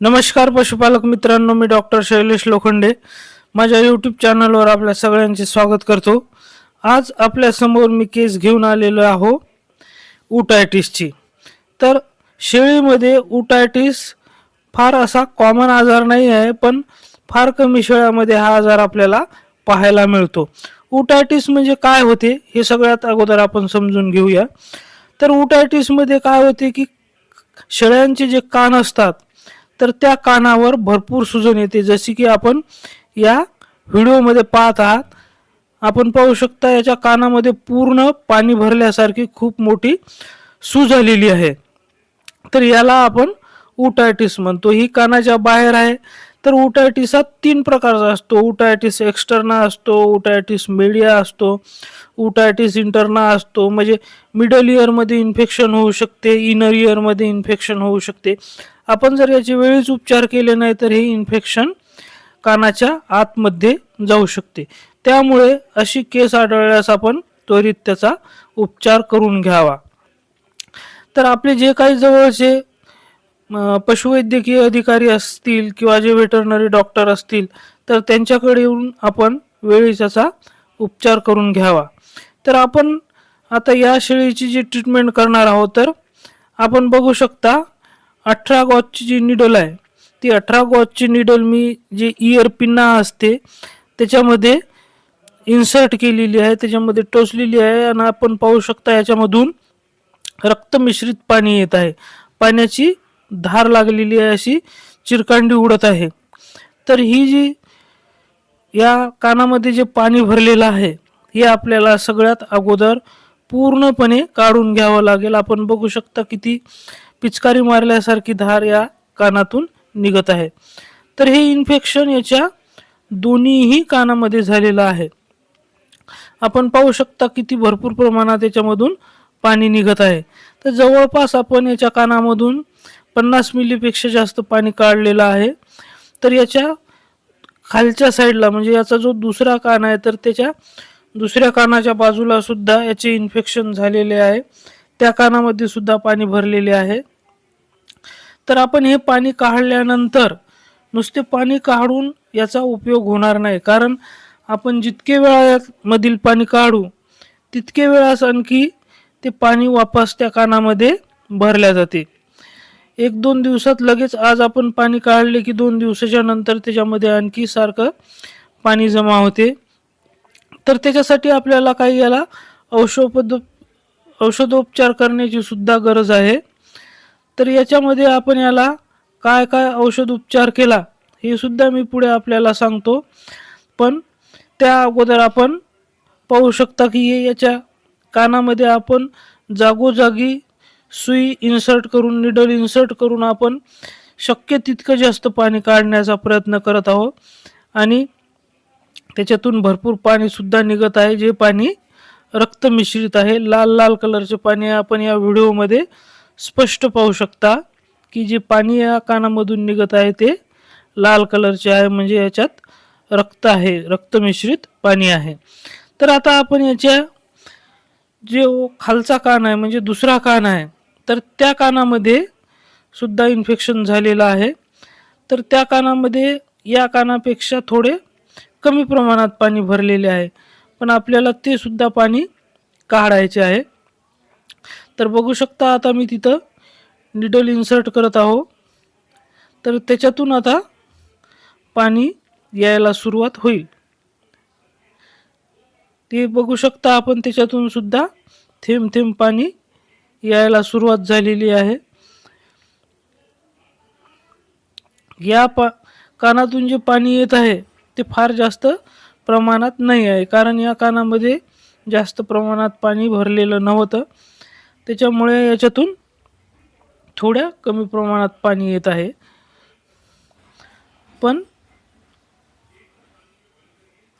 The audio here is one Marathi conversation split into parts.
नमस्कार पशुपालक मित्रांनो मी डॉक्टर शैलेश लोखंडे. माझ्या यूट्यूब चॅनलवर आपल्या सगळ्यांचे स्वागत करतो. आज आपल्यासमोर मी केस घेऊन आलेलो आहो उटायटिसची. तर शेळीमध्ये उटायटिस फार असा कॉमन आजार नाही आहे पण फार कमी शेळ्यामध्ये हा आजार आपल्याला पाहायला मिळतो. उटायटिस म्हणजे काय होते हे सगळ्यात अगोदर आपण समजून घेऊया. तर उटायटिसमध्ये काय होते की शेळ्यांचे जे कान असतात तर त्या कानावर भरपूर सुजन येते. जशी की आपण या व्हिडिओमध्ये पाहत आहात आपण पाहू शकता याच्या कानामध्ये पूर्ण पाणी भरल्यासारखी खूप मोठी सूज आलेली आहे. तर याला आपण उटायटिस म्हणतो. ही कानाच्या बाहेर आहे तर उटायटिस हा तीन प्रकारचा असतो. उटायटिस एक्स्टर्ना असतो उटायटिस मीडिया असतो उटायटिस इंटरना असतो. म्हणजे मिडल इयरमध्ये इन्फेक्शन होऊ शकते इनर इयरमध्ये इन्फेक्शन होऊ शकते. आपण जर याचे वेळीच उपचार केले नाही तर हे इन्फेक्शन कानाच्या आतमध्ये जाऊ शकते. त्यामुळे अशी केस आढळल्यास आपण त्वरित त्याचा उपचार करून घ्यावा. तर आपले जे काही जवळचे पशुवैद्यकीय अधिकारी असतील किंवा जे व्हेटरनरी डॉक्टर असतील तर त्यांच्याकडे येऊन आपण वेळीच त्याचा उपचार करून घ्यावा. तर आपण आता या शेळीची जी ट्रीटमेंट करणार आहोत तर आपण बघू शकता अठरा गॉजची जी निडल आहे. ती अठरा गॉजची निडल मी जी इयर पिन्ना असते त्याच्यामध्ये इन्सर्ट केलेली आहे त्याच्यामध्ये टोचलेली आहे आणि आपण पाहू शकता याच्यामधून रक्त मिश्रित पाणी येत आहे. पाण्याची धार लागलेली आहे अशी चिरकांडी उडत आहे. तर ही जी या कानामध्ये जे पाणी भरलेलं आहे हे आपल्याला सगळ्यात अगोदर पूर्णपणे काढून घ्यावं लागेल. आपण बघू शकता किती पिचकारी मारल्यासारखी धार या कानातून निघत आहे. तर हे इन्फेक्शन याच्या दोन्हीही कानामध्ये झालेलं आहे. आपण पाहू शकता किती भरपूर प्रमाणात याच्यामधून पाणी निघत आहे. तर जवळपास आपण याच्या कानामधून पन्नास मिलीपेक्षा जास्त पाणी काढलेलं आहे. तर याच्या खालच्या साईडला म्हणजे याचा जो दुसरा कान आहे तर त्याच्या दुसऱ्या कानाच्या बाजूला सुद्धा याचे इन्फेक्शन झालेले आहे. त्या कानामध्ये सुद्धा पाणी भरलेले आहे. तर आपण हे पाणी काढल्यानंतर नुसते पाणी काढून याचा उपयोग होणार नाही. कारण आपण जितके वेळा मधील पाणी काढू तितके वेळास आणखी ते पाणी वापस त्या कानामध्ये भरल्या जाते. एक दोन दिवसात लगेच आज आपण पाणी काढले की दोन दिवसाच्या नंतर त्याच्यामध्ये आणखी सारखं पाणी जमा होते. तर त्याच्यासाठी आपल्याला काही याला औषध औषधोपचार करण्याची सुद्धा गरज आहे. तर याच्यामध्ये आपण याला काय काय औषध उपचार केला हे सुद्धा मी पुढे आपल्याला सांगतो. पण त्या अगोदर आपण पाहू शकता की हे याच्या कानामध्ये आपण जागोजागी सुई इन्सर्ट करून निडल इन्सर्ट करून आपण शक्य तितकं जास्त पाणी काढण्याचा प्रयत्न करत आहोत. आणि त्याच्यातून भरपूर पाणी सुद्धा निघत आहे. जे पाणी रक्त मिश्रित आहे. लाल लाल कलरचे पाणी आपण या व्हिडिओमध्ये स्पष्ट पाहू शकता की जे पाणी या कानामधून निघत आहे ते लाल कलरचे आहे. म्हणजे याच्यात रक्त आहे. रक्त मिश्रित पाणी आहे. तर आता आपण याच्या जे खालचा कान आहे म्हणजे दुसरा कान आहे तर त्या कानामध्ये सुद्धा इन्फेक्शन झालेलं आहे. तर त्या कानामध्ये या कानापेक्षा थोडे कमी प्रमाणात पाणी भरलेले आहे. पण आपल्याला ते सुद्धा पाणी काढायचे आहे. तर बघू शकता आता मी तिथं निडल इन्सर्ट करत आहो. तर त्याच्यातून आता पाणी यायला सुरुवात होईल. ते बघू शकता आपण त्याच्यातून सुद्धा थेंब थेंब पाणी यायला सुरुवात झालेली आहे. या पा कानातून जे पाणी येत आहे ते फार जास्त प्रमाणात नाही आहे. कारण या कानामध्ये जास्त प्रमाणात पाणी भरलेलं नव्हतं. त्याच्यामुळे याच्यातून थोड्या कमी प्रमाणात पाणी येत आहे. पण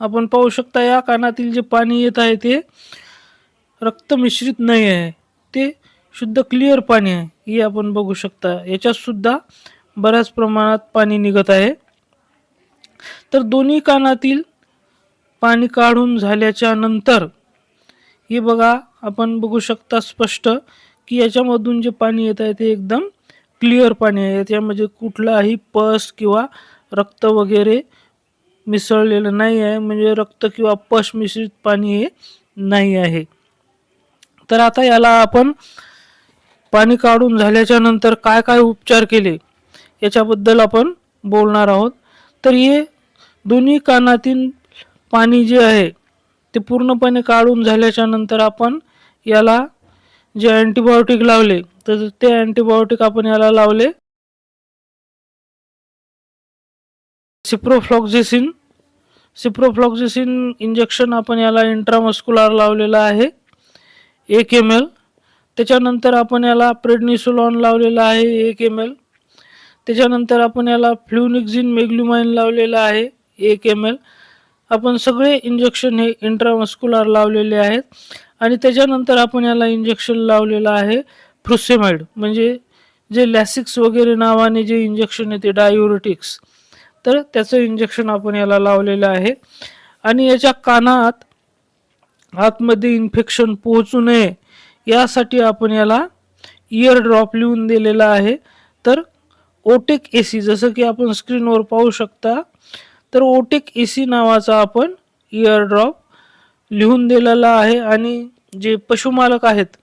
आपण पाहू शकता या कानातील जे पाणी येत आहे ते रक्त मिश्रित नाही आहे. ते शुद्ध क्लिअर पाणी आहे. हे आपण बघू शकता. याच्यातसुद्धा बऱ्याच प्रमाणात पाणी निघत आहे. तर दोन्ही कानातील पाणी काढून झाल्याच्यानंतर हे बघा आपण बघू शकता स्पष्ट की याच्यामधून जे पाणी येत आहे ते एकदम क्लिअर पाणी आहे. याच्यामध्ये कुठलाही पस किंवा रक्त वगैरे मिसळलेलं नाही आहे. म्हणजे रक्त किंवा पश मिश्रित पाणी हे नाही आहे. तर आता याला आपण पाणी काढून झाल्याच्यानंतर काय काय उपचार केले याच्याबद्दल आपण बोलणार आहोत. तर हे दोन्ही कानातील पाणी जे आहे ते पूर्णपणे काढून झाल्याच्यानंतर आपण याला जे अँटीबायोटिक लावले तर ते अँटीबायोटिक आपण याला लावले. सिप्रोफ्लॉक्झिसिन सिप्रोफ्लॉक्झिसिन इंजेक्शन आपण याला इंट्रामस्क्युलर लावलेलं आहे एक एम एल त्याच्यानंतर आपण याला प्रेडनिसोलॉन लावलेला आहे एक एम एल त्याच्यानंतर आपण याला फ्ल्युनिक्झिन मेग्लुमाइन लावलेलं आहे एक एम एल आपण सगळे इंजेक्शन हे इंट्रामस्क्युलर लावलेले आहेत. आणि त्याच्यानंतर आपण याला इंजेक्शन लावलेलं आहे फ्रुसेमाइड म्हणजे जे लॅसिक्स वगैरे नावाने जे इंजेक्शन आहे ते डायुरेटिक्स तर त्याचं इंजेक्शन आपण याला लावलेलं आहे. आणि याच्या कानात आतमध्ये इन्फेक्शन पोहोचू नये यासाठी आपण याला इयर ड्रॉप लिहून दिलेला आहे. तर ओटेक ए सी जसं की आपण स्क्रीनवर पाहू शकता तर ओटेक ए सी नावाचा आपण इयर ड्रॉप लिहून दिलेला आहे आणि जे पशुमालक आहेत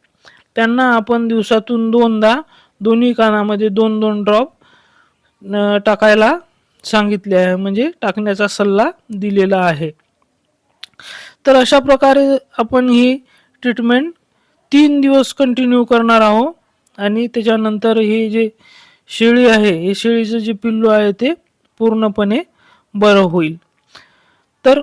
त्यांना आपण दिवसातून दोनदा दोन्ही कानामध्ये दोन दोन ड्रॉप टाकायला सांगितले आहे. म्हणजे टाकण्याचा सल्ला दिलेला आहे. तर अशा प्रकारे आपण ही ट्रीटमेंट तीन दिवस कंटिन्यू करणार आहोत आणि त्याच्यानंतर हे जे शेळी आहे. हे शेळीचं जे पिल्लू आहे ते पूर्णपणे बरं होईल. तर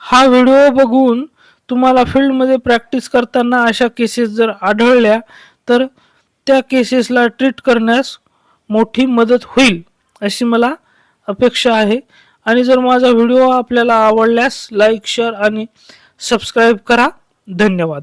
हा व्हिडिओ बघून तुम्हाला फील्डमध्ये प्रॅक्टिस करताना अशा केसेस जर आढळल्या तर त्या केसेसला ट्रीट करण्यास मोठी मदत होईल अशी मला अपेक्षा आहे. आणि जर माझा व्हिडिओ आपल्याला आवडल्यास लाईक शेअर आणि सबस्क्राईब करा. धन्यवाद.